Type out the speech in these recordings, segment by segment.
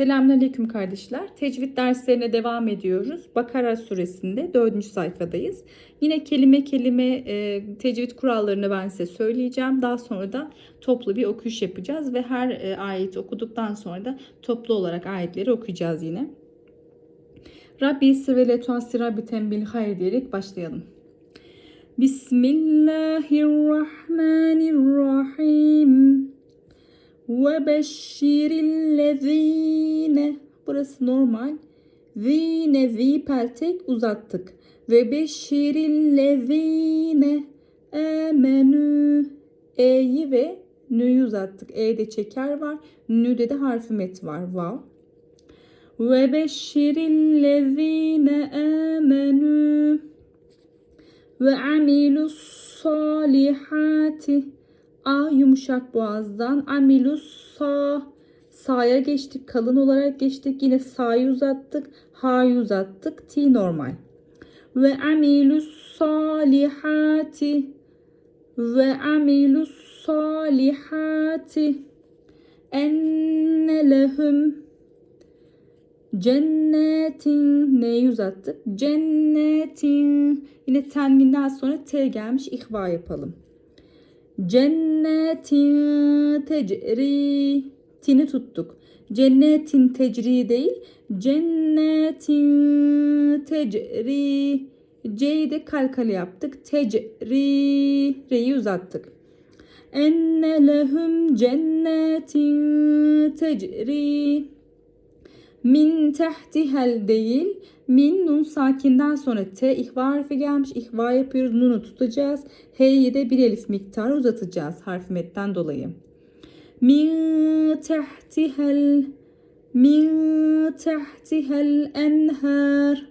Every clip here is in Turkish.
Selamünaleyküm kardeşler. Tecvid derslerine devam ediyoruz. Bakara suresinde 4. sayfadayız. Yine kelime kelime e, tecvid kurallarını ben size söyleyeceğim. Daha sonra da toplu bir okuyuş yapacağız ve her e, ayeti okuduktan sonra da toplu olarak ayetleri okuyacağız yine. Rabbi ve letuassi Rabbi tembil hayır diyerek başlayalım. Bismillahirrahmanirrahim. Ve beşşirillezine Burası normal. Zine zi peltek uzattık. Ve beşşirillezine emenü E'yi ve nü'yü uzattık. E'de çeker var. Nü'de de harfi met var. Vav. Ve beşşirillezine emenü ve amilus salihati A yumuşak boğazdan. Amilus sa. Sa'ya geçtik. Kalın olarak geçtik. Yine sa'yı uzattık. Ha'yı uzattık. T normal. Ve amilus salihati. Ve amilus salihati. Enne lehum cennetin. Neyi uzattık. Cennetin. Yine tenvinden sonra t gelmiş. İhva yapalım Cennetin tecri tini tuttuk. Cennetin tecri değil. Cennetin tecri C'yi de kalkale yaptık. Tecri Re'yi uzattık. Enne lehum cennetin tecri min tehtihel değil. Min nun sakinden sonra T ihva harfi gelmiş. İhva yapıyoruz. Nunu tutacağız. H'yi de bir elif miktarı uzatacağız harfi metten dolayı. Min tehtihel min tehtihel enher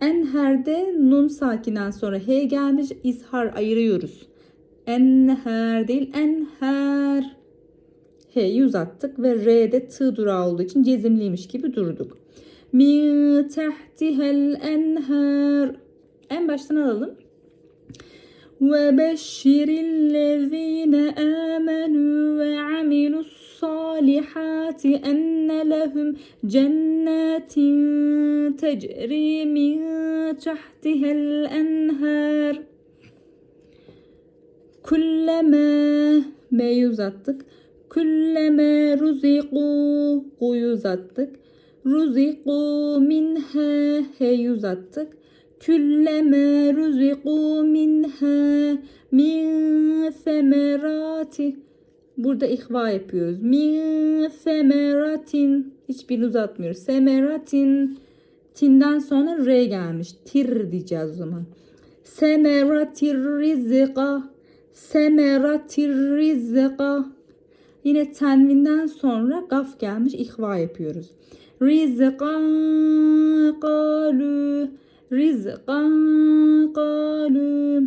Enher'de nun sakinden sonra H gelmiş. izhar ayırıyoruz. Enher değil enher. H'yi uzattık ve R'de tı durağı olduğu için cezimliymiş gibi durduk. Min tehtihel enher. En baştan alalım. Ve beşşirillezine amenu ve amilus salihati enne lehum cennetin tecri min tehtihel enher. Kulleme M'yi uzattık. Kulleme ruziku Ku'yu uzattık. Ruziku minha H'yi uzattık. Külleme ruziku minha min semerati Burada ihva yapıyoruz. Min semeratin hiçbirini uzatmıyoruz. Semeratin tinden sonra R gelmiş. Tir diyeceğiz o zaman. Semeratir rizqa Semeratir rizqa Yine tenvinden sonra gaf gelmiş ihva yapıyoruz. Rizqan qalu rizqan qalu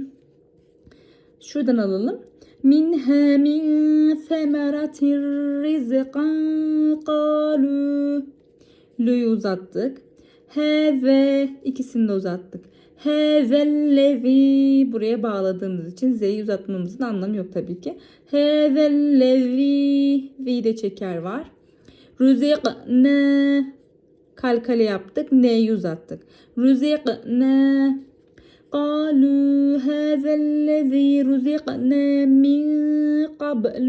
Şuradan alalım. Minha min semeratir rizqan qalu Lu'yu uzattık. He ve ikisini de uzattık. Hevellezi buraya bağladığımız için Z'yi uzatmamızın anlamı yok tabii ki. Hevellezi Vi de çeker var. Rüzikne kalkale yaptık. N'yi uzattık. Rüzikne قالوا هذا الذي رزقنا من قبل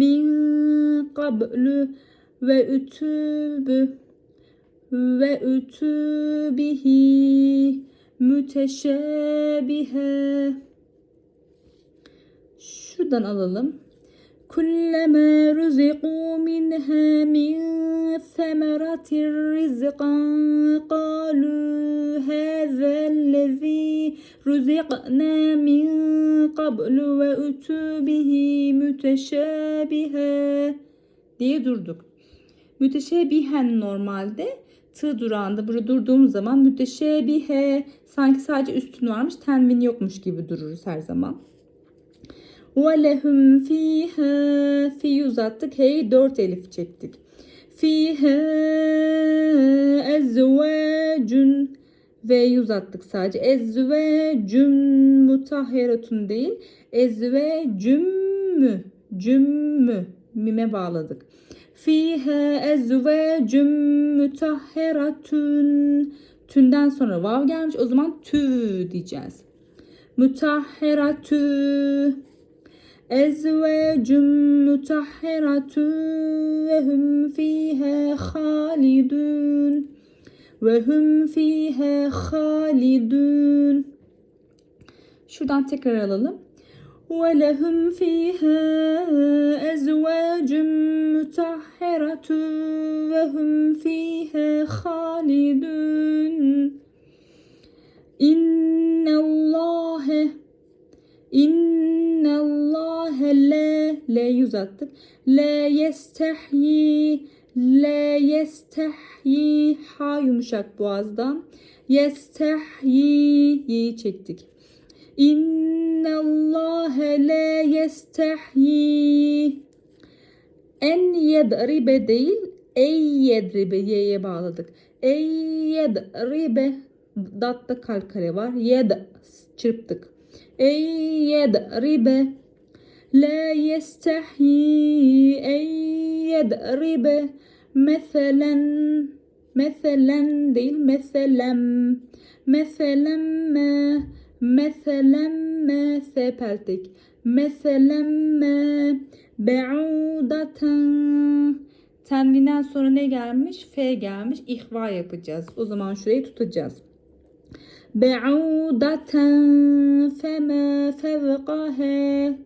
من قبل ve ütübü ve ütübihi müteşebihe. Şuradan alalım. Kullama ruziqu minha min semeratir rizqan qalu hazellezi ruziqna min qablu ve utubihi müteşebihe diye durduk. Müteşebihen normalde tığ durağında burada durduğumuz zaman müteşebihe sanki sadece üstün varmış tenvin yokmuş gibi dururuz her zaman. Ve lehum fiha fi uzattık. Hey dört elif çektik. Fiha ezvacun ve uzattık sadece. Ezvecüm mutahheratun değil. Ezvecümmü cümmü mime bağladık. Fiha ezvacun mutahheratun. Tünden sonra vav gelmiş. O zaman tü diyeceğiz. Mutahheratü. Ezvacun mutahheratun ve hum fiha halidun. Ve hum fiha halidun. Şuradan tekrar alalım. وَلَهُمْ فِيهَا أَزْوَاجٌ مُّطَهَّرَةٌ وَهُمْ فِيهَا خَالِدُونَ إِنَّ اللّٰهَ إِنَّ اللّٰهَ لَا L'yi uzattık. لَا يَسْتَحْيِي لَا يَسْتَحْيِي Ha yumuşak boğazdan. يَسْتَحْيِي Y'yi çektik. İnna Allah la yestahyi en yedribe değil ey yedribe y'ye bağladık. Ey yedribe datta kalkale var. Yed çırptık. Ey yedribe la yestahyi ey yedribe meselen meselen değil meselem meselemme Meselemme sepeltik. Meselemme be'udeten. Tenvinden sonra ne gelmiş? F gelmiş. İhva yapacağız. O zaman şurayı tutacağız. Be'udeten feme fevkahe.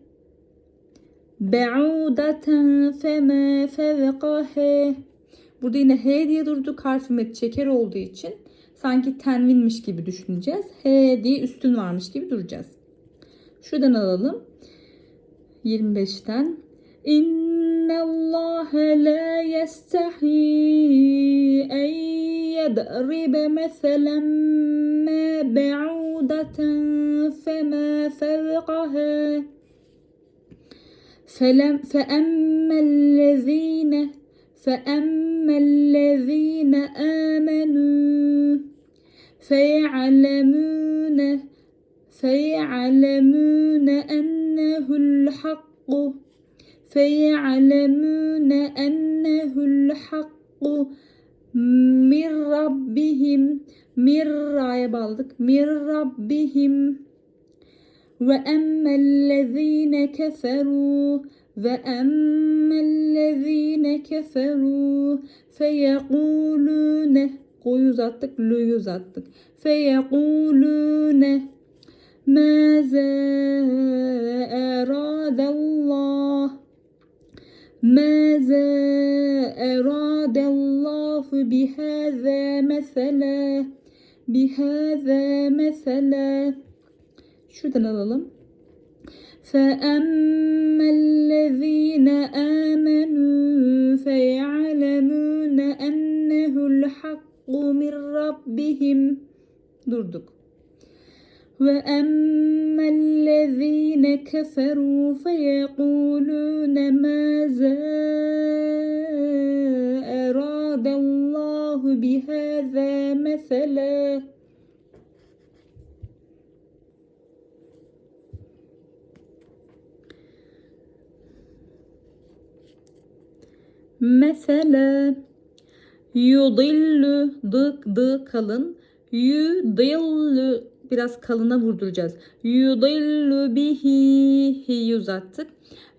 Be'udeten feme fevkahe. Burada yine H diye durduk. Harfimiz çeker olduğu için sanki tenvinmiş gibi düşüneceğiz. H diye üstün varmış gibi duracağız. Şuradan alalım. 25'ten. İnna Allah la yestahi en yedribe meselen ma be'udeten fema fevkaha فلم فأما الذين فأما الذين آمنوا فيعلمون فيعلمون أنه الحق. فيعلمون أنه الحق من ربهم من بالك من ربهم. وأما الذين كفروا وأما الذين كفروا فيقولون Go'yu uzattık, L'yu uzattık. Feyekulune Mâze eradallah Mâze eradallahu bihâzâ mesele Bihâzâ mesele Şuradan alalım. فأما الذين آمنوا فيعلمون أنه الحق hakku min rabbihim durduk. Ve emmellezine keferu feyekulune mâzâ eradallahu bihâzâ meselâ. Mesela yudillu dık dı kalın yudillu biraz kalına vurduracağız. Yudillu bihi hi uzattık.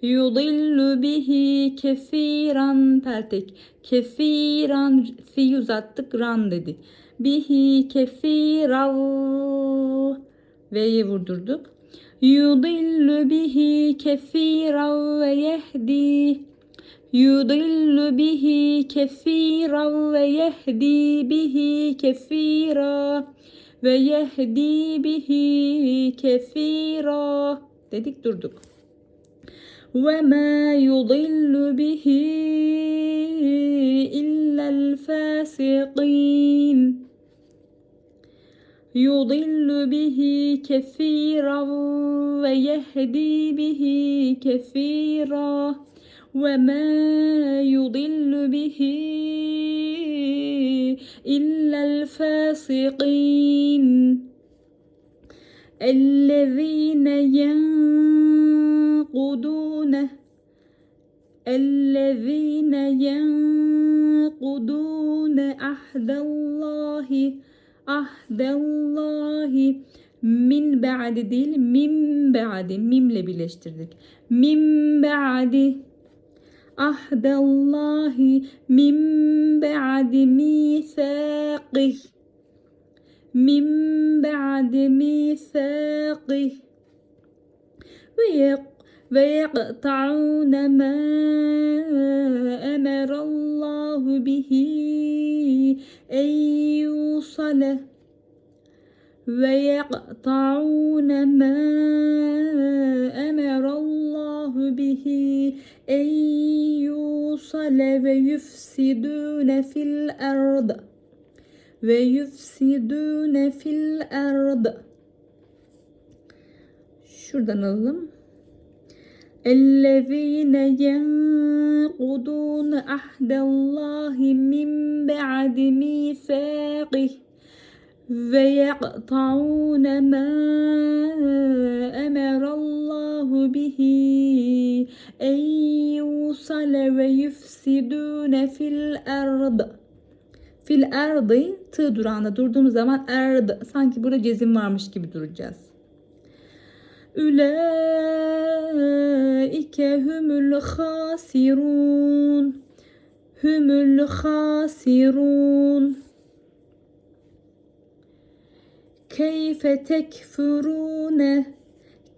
Yudillu bihi kefiran peltek. Kefiran fi uzattık ran dedik. Bihi kefirav ve'ye vurdurduk. Yudillu bihi kefirav ve yehdi يضل به كثيرا ويهدي به كثيرا ويهدي به كثيرا dedik durduk. وما يضل به إلا الفاسقين يضل به كثيرا ويهدي به كثيرا وما يضل به إلا الفاسقين الذين ينقضون الذين ينقضون عهد الله عهد الله min ba'di değil min ba'di mimle birleştirdik. Min ba'di عهد الله من بعد ميثاقه من بعد ميثاقه. ويقطعون ما أمر الله به أن يوصل ويقطعون ما أمر الله به أن يوصل ويفسدون في الأرض ويفسدون في الأرض Şuradan alalım. الذين ينقضون عهد الله من بعد ميثاقه ويقطعون ما أمر الله به أن يوصل ويفسدون في الأرض Fil ardı tığ durağında durduğumuz zaman erd sanki burada cezim varmış gibi duracağız. Ülaike humul hasirun. Humul hasirun. كيف تكفرون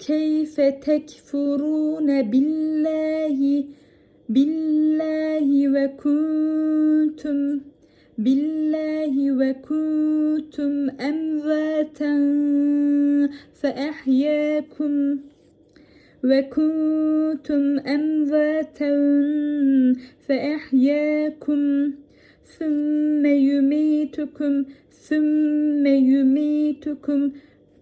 كيف تكفرون بالله بالله وكنتم بالله وكنتم أمواتا فأحياكم وكنتم أمواتا فأحياكم ثم يميتكم Sümme yumitukum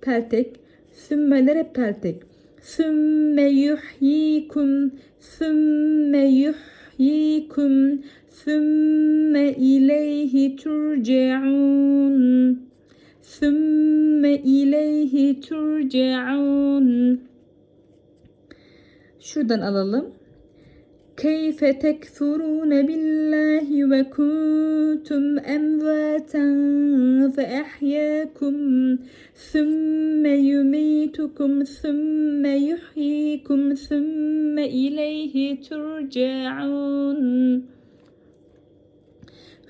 peltek. Sümmeler hep peltek. Sümme yuhyikum. Sümme yuhyikum. Sümme ileyhi turcaun. Sümme ileyhi turcaun. Şuradan alalım. كيف تكفرون بالله وكنتم أمواتا فأحياكم ثم يميتكم ثم يحييكم ثم إليه ترجعون.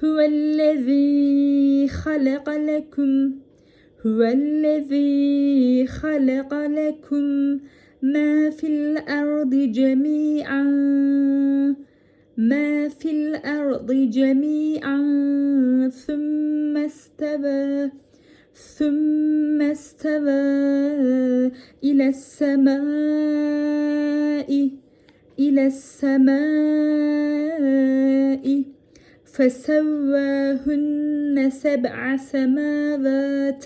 هو الذي خلق لكم هو الذي خلق لكم ما في الأرض جميعا ما في الأرض جميعا. ثم استوى ثم استوى إلى السماء إلى السماء. فسواهن سبع سماوات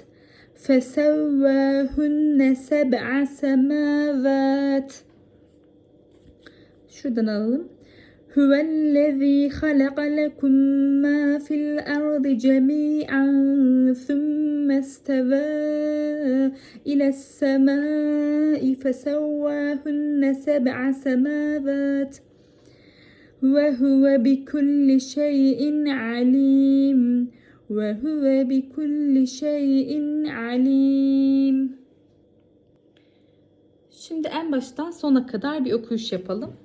فسواهن سبع سماوات. شو بدنا هو الذي خلق لكم ما في الأرض جميعا ثم استوى إلى السماء فسواهن سبع سماوات. وهو بكل شيء عليم. شيء عليم وهو بكل شيء عليم Şimdi en baştan sona kadar bir okuyuş yapalım.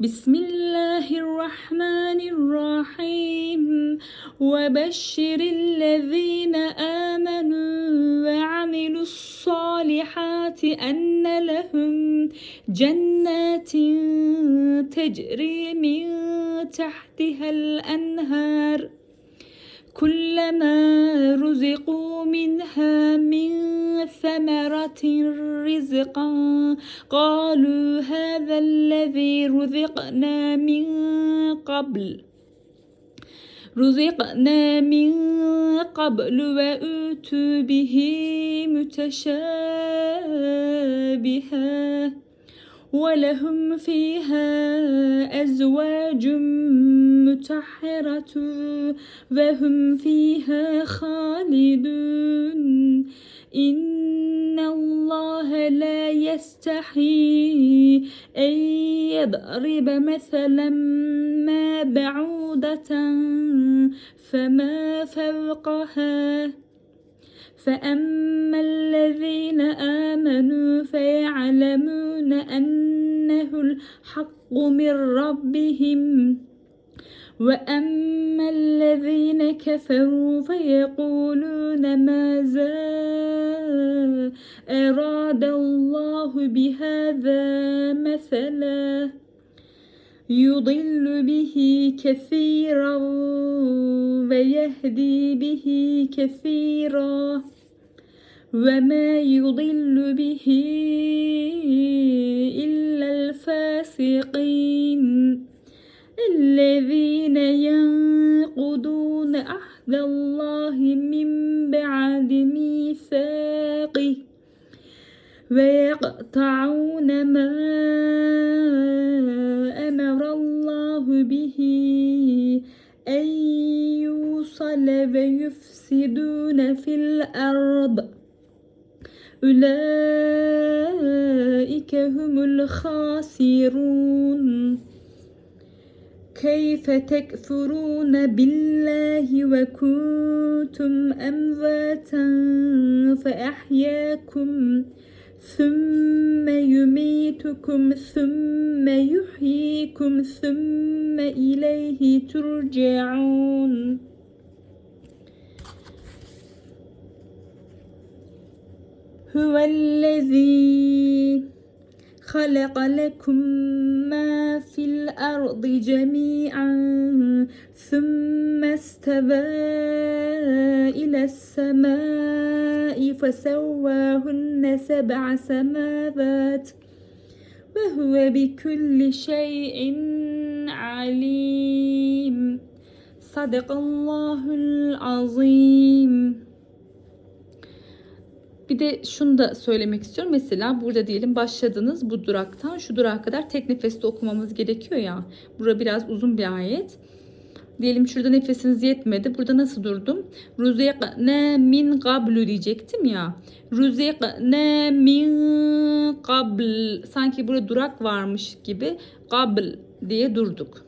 Bismillahirrahmanirrahim ve beşşirillezine amenu ve amilus salihati enne lehum cennetin tecri min tahtihel enhar كلما رزقوا منها من ثمرة رزقا قالوا هذا الذي رزقنا من قبل. رزقنا من قبل وأوتوا به متشابها. ولهم فيها أزواج متحرة وهم فيها خالدون. إن الله لا يستحي أن يضرب مثلا ما بعودة فما فوقها. فأما الذين آمنوا فيعلمون أنه الحق من ربهم وأما الذين كفروا فيقولون ماذا أراد الله بهذا مثلا يضل به كثيرا ويهدي به كثيرا وما يضل به إلا الفاسقين الذين ينقضون عهد الله من بعد ميثاقه ويقطعون ما أمر الله به أن يوصل ويفسدون في الأرض أولئك هم الخاسرون. كيف تكفرون بالله وكنتم أمواتا فأحياكم ثم يميتكم ثم يحييكم ثم إليه ترجعون. هو الذي خلق لكم ما في الأرض جميعا ثم استوى إلى السماء فسواهن سبع سماوات وهو بكل شيء عليم. صدق الله العظيم. Bir de şunu da söylemek istiyorum. Mesela burada diyelim başladınız bu duraktan şu durağa kadar tek nefeste okumamız gerekiyor ya. Bura biraz uzun bir ayet. Diyelim şurada nefesiniz yetmedi. Burada nasıl durdum? ne min qablu diyecektim ya. ne min qabl. Sanki burada durak varmış gibi qabl diye durduk.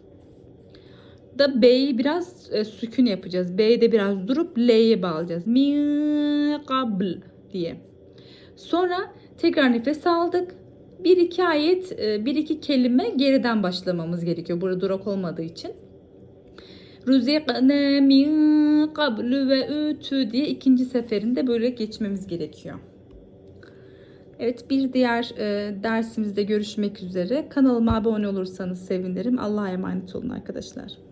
Da B'yi biraz e, sükun yapacağız. B'yi de biraz durup L'ye bağlayacağız. Min qabl diye. Sonra tekrar nefes aldık. Bir iki ayet, e, bir iki kelime geriden başlamamız gerekiyor. Burada durak olmadığı için. Ruzikne min qablu ve ütü diye ikinci seferinde böyle geçmemiz gerekiyor. Evet bir diğer e, dersimizde görüşmek üzere. Kanalıma abone olursanız sevinirim. Allah'a emanet olun arkadaşlar.